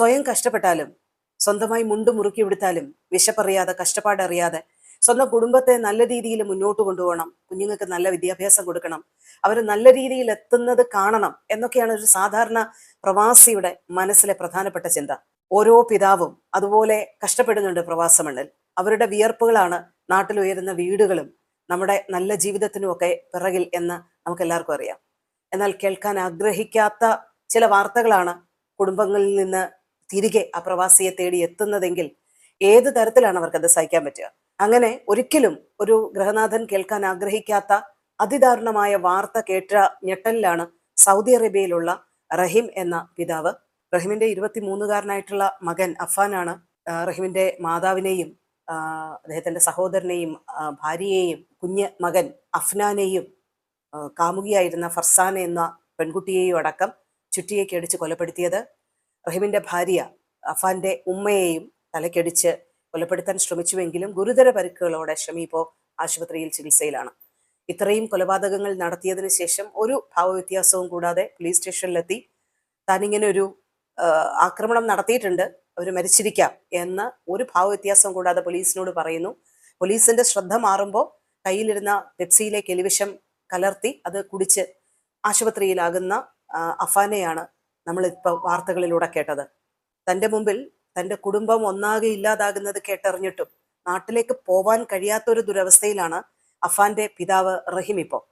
സ്വയം കഷ്ടപ്പെട്ടാലും സ്വന്തമായി മുണ്ട് മുറുക്കി വിടുത്താലും വിശപ്പറിയാതെ കഷ്ടപ്പാടറിയാതെ സ്വന്തം കുടുംബത്തെ നല്ല രീതിയിൽ മുന്നോട്ട് കൊണ്ടുപോകണം കുഞ്ഞുങ്ങൾക്ക് നല്ല വിദ്യാഭ്യാസം കൊടുക്കണം അവർ നല്ല രീതിയിൽ എത്തുന്നത് കാണണം എന്നൊക്കെയാണ് ഒരു സാധാരണ പ്രവാസിയുടെ മനസ്സിലെ പ്രധാനപ്പെട്ട ചിന്ത. ഓരോ പിതാവും അതുപോലെ കഷ്ടപ്പെടുന്നുണ്ട് പ്രവാസ മണ്ണിൽ. അവരുടെ വിയർപ്പുകളാണ് നാട്ടിൽ ഉയരുന്ന വീടുകളും നമ്മുടെ നല്ല ജീവിതത്തിനും ഒക്കെ പിറകിൽ എന്ന് നമുക്ക് എല്ലാവർക്കും അറിയാം. എന്നാൽ കേൾക്കാൻ ആഗ്രഹിക്കാത്ത ചില വാർത്തകളാണ് കുടുംബങ്ങളിൽ നിന്ന് തിരികെ ആ പ്രവാസിയെ തേടി എത്തുന്നതെങ്കിൽ ഏത് തരത്തിലാണ് അവർക്കത് സഹിക്കാൻ പറ്റുക? അങ്ങനെ ഒരിക്കലും ഒരു ഗ്രഹനാഥൻ കേൾക്കാൻ ആഗ്രഹിക്കാത്ത അതിദാരുണമായ വാർത്ത കേട്ട ഞെട്ടലിലാണ് സൗദി അറേബ്യയിലുള്ള റഹീം എന്ന പിതാവ്. റഹീമിന്റെ ഇരുപത്തിമൂന്നുകാരനായിട്ടുള്ള മകൻ അഫാനാണ് റഹീമിന്റെ മാതാവിനെയും അദ്ദേഹത്തിന്റെ സഹോദരനെയും ഭാര്യയെയും കുഞ്ഞ് മകൻ അഫ്നാനെയും കാമുകിയായിരുന്ന ഫർസാന എന്ന പെൺകുട്ടിയെയും അടക്കം ചുറ്റിയേക്ക് അടിച്ച് കൊലപ്പെടുത്തിയത്. റഹീമിന്റെ ഭാര്യ അഫാന്റെ ഉമ്മയെയും തലക്കടിച്ച് കൊലപ്പെടുത്താൻ ശ്രമിച്ചുവെങ്കിലും ഗുരുതര പരിക്കുകളോടെ ഇപ്പോ ആശുപത്രിയിൽ ചികിത്സയിലാണ്. ഇത്രയും കൊലപാതകങ്ങൾ നടത്തിയതിന് ശേഷം ഒരു ഭാവവ്യത്യാസവും കൂടാതെ പോലീസ് സ്റ്റേഷനിലെത്തി താനിങ്ങനെ ഒരു ആക്രമണം നടത്തിയിട്ടുണ്ട് അവർ മരിച്ചിരിക്കാം എന്ന് ഒരു ഭാവവ്യത്യാസവും കൂടാതെ പോലീസിനോട് പറയുന്നു. പോലീസിന്റെ ശ്രദ്ധ മാറുമ്പോൾ കയ്യിലിരുന്ന പെപ്സിയിലെ കെലിവിഷം കലർത്തി അത് കുടിച്ച് ആശുപത്രിയിലാകുന്ന അഫാനെയാണ് നമ്മളിപ്പോൾ വാർത്തകളിലൂടെ കേട്ടത്. തന്റെ മുമ്പിൽ തന്റെ കുടുംബം ഒന്നാകെ ഇല്ലാതാകുന്നത് കേട്ടറിഞ്ഞിട്ടും നാട്ടിലേക്ക് പോവാൻ കഴിയാത്തൊരു ദുരവസ്ഥയിലാണ് അഫാന്റെ പിതാവ് റഹിം ഇപ്പോൾ.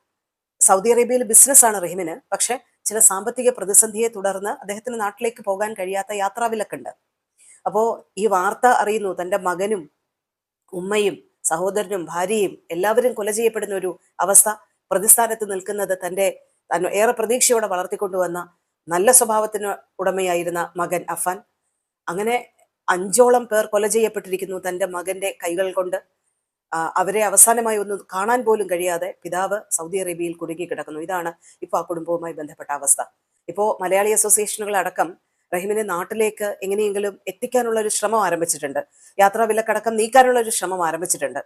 സൗദി അറേബ്യയിൽ ബിസിനസ്സാണ് റഹിമിന്. പക്ഷെ ചില സാമ്പത്തിക പ്രതിസന്ധിയെ തുടർന്ന് അദ്ദേഹത്തിന് നാട്ടിലേക്ക് പോകാൻ കഴിയാത്ത യാത്രാവിലക്കുണ്ട്. അപ്പോൾ ഈ വാർത്ത അറിയുന്നു തന്റെ മകനും ഉമ്മയും സഹോദരനും ഭാര്യയും എല്ലാവരും കൊല ചെയ്യപ്പെടുന്ന ഒരു അവസ്ഥ പ്രതിസ്ഥാനത്ത് നിൽക്കുന്നത് തന്റെ ഏറെ പ്രതീക്ഷയോടെ വളർത്തിക്കൊണ്ടുവന്ന നല്ല സ്വഭാവത്തിന് ഉടമയായിരുന്ന മകൻ അഫാൻ അങ്ങനെ അഞ്ചോളം പേർ കൊല ചെയ്യപ്പെട്ടിരിക്കുന്നു തന്റെ മകന്റെ കൈകൾ കൊണ്ട്. അവരെ അവസാനമായി ഒന്ന് കാണാൻ പോലും കഴിയാതെ പിതാവ് സൗദി അറേബ്യയിൽ കുടുങ്ങി കിടക്കുന്നു. ഇതാണ് ഇപ്പോൾ ആ കുടുംബവുമായി ബന്ധപ്പെട്ട അവസ്ഥ. ഇപ്പോൾ മലയാളി അസോസിയേഷനുകൾ അടക്കം റഹീമിനെ നാട്ടിലേക്ക് എങ്ങനെയെങ്കിലും എത്തിക്കാനുള്ള ഒരു ശ്രമം ആരംഭിച്ചിട്ടുണ്ട്. യാത്രാ വിലക്കടക്കം നീക്കാനുള്ള ഒരു ശ്രമം ആരംഭിച്ചിട്ടുണ്ട്.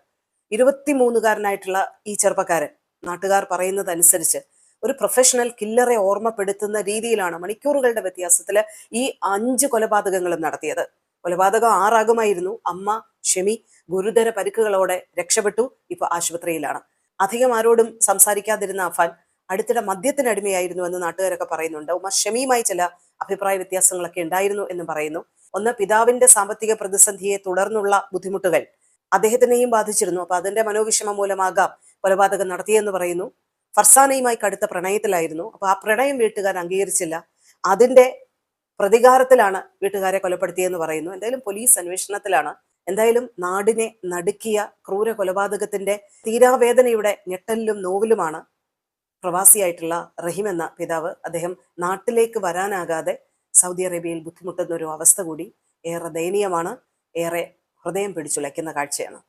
ഇരുപത്തിമൂന്നുകാരനായിട്ടുള്ള ഈ ചെറുപ്പക്കാരൻ നാട്ടുകാർ പറയുന്നതനുസരിച്ച് ഒരു പ്രൊഫഷണൽ കില്ലറെ ഓർമ്മപ്പെടുത്തുന്ന രീതിയിലാണ് മണിക്കൂറുകളുടെ വ്യത്യാസത്തിൽ ഈ അഞ്ച് കൊലപാതകങ്ങളും നടത്തിയത്. കൊലപാതകം ആറാകുമായിരുന്നു. അമ്മ ഷെമി ഗുരുതര പരിക്കുകളോടെ രക്ഷപ്പെട്ടു. ഇപ്പൊ ആശുപത്രിയിലാണ്. അധികം ആരോടും സംസാരിക്കാതിരുന്ന അഫാൻ അടുത്തിടെ മദ്യത്തിനടിമയായിരുന്നു എന്ന് നാട്ടുകാരൊക്കെ പറയുന്നുണ്ട്. ഉമ്മ ഷമിയുമായി ചില അഭിപ്രായ വ്യത്യാസങ്ങളൊക്കെ ഉണ്ടായിരുന്നു എന്ന് പറയുന്നു. ഒന്ന് പിതാവിന്റെ സാമ്പത്തിക പ്രതിസന്ധിയെ തുടർന്നുള്ള ബുദ്ധിമുട്ടുകൾ അദ്ദേഹത്തിനെയും ബാധിച്ചിരുന്നു. അപ്പൊ അതിന്റെ മനോവിഷമം മൂലമാകാം കൊലപാതകം നടത്തിയെന്ന് പറയുന്നു. ഫർസാനയുമായി കടുത്ത പ്രണയത്തിലായിരുന്നു. അപ്പൊ ആ പ്രണയം വീട്ടുകാർ അംഗീകരിച്ചില്ല. അതിന്റെ പ്രതികാരത്തിലാണ് വീട്ടുകാരെ കൊലപ്പെടുത്തിയെന്ന് പറയുന്നു. എന്തായാലും പോലീസ് അന്വേഷണത്തിലാണ്. എന്തായാലും നാടിനെ നടുക്കിയ ക്രൂര കൊലപാതകത്തിന്റെ തീരാവേദനയുടെ ഞെട്ടലിലും നോവിലുമാണ് പ്രവാസിയായിട്ടുള്ള റഹീം എന്ന പിതാവ്. അദ്ദേഹം നാട്ടിലേക്ക് വരാനാകാതെ സൗദി അറേബ്യയിൽ ബുദ്ധിമുട്ടുന്ന ഒരു അവസ്ഥ കൂടി ഏറെ ദയനീയമാണ്. ഏറെ ഹൃദയം പിടിച്ചുലയ്ക്കുന്ന കാഴ്ചയാണ്.